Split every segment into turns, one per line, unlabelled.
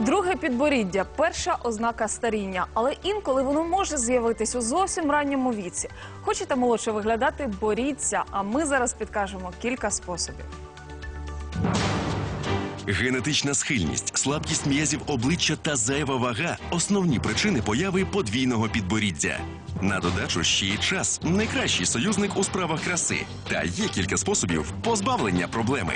Друге підборіддя перша ознака старіння, але інколи воно може з'явитись у зовсім ранньому віці. Хочете молодше виглядати? Боріться. А ми зараз підкажемо кілька способів.
Генетична схильність, слабкість м'язів обличчя та зайва вага основні причини появи подвійного підборіддя. На додачу ще й час найкращий союзник у справах краси. Та є кілька способів позбавлення проблеми.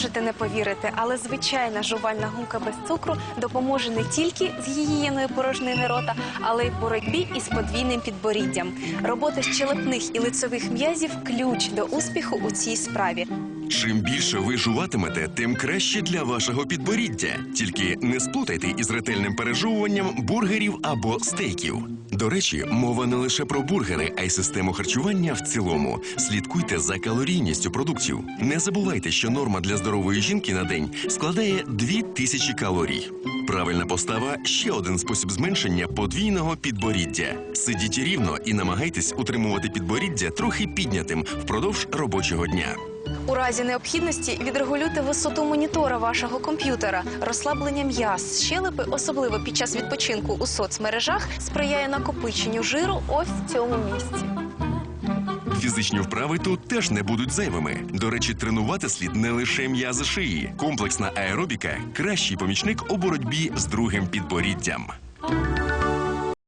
Можете не повірити, але звичайна жувальна гумка без цукру допоможе не тільки з гігієною порожнини рота, але й боротьбі із подвійним підборіддям. Робота щелепних і лицевих м'язів ключ до успіху у цій справі.
Чим більше ви жуватимете, тим краще для вашого підборіддя. Тільки не сплутайте із ретельним пережовуванням бургерів або стейків. До речі, мова не лише про бургери, а й систему харчування в цілому. Слідкуйте за калорійністю продуктів. Не забувайте, що норма для здорової жінки на день складає 2000 калорій. Правильна постава ще один спосіб зменшення подвійного підборіддя. Сидіть рівно і намагайтесь утримувати підборіддя трохи піднятим впродовж робочого дня.
У разі необхідності відрегулюйте висоту монітора вашого комп'ютера. Розслаблення м'яз, щелепи, особливо під час відпочинку у соцмережах, сприяє накопиченню жиру ось в цьому місці.
Фізичні вправи тут теж не будуть зайвими. До речі, тренувати слід не лише м'язи шиї. Комплексна аеробіка кращий помічник у боротьбі з другим підборіддям.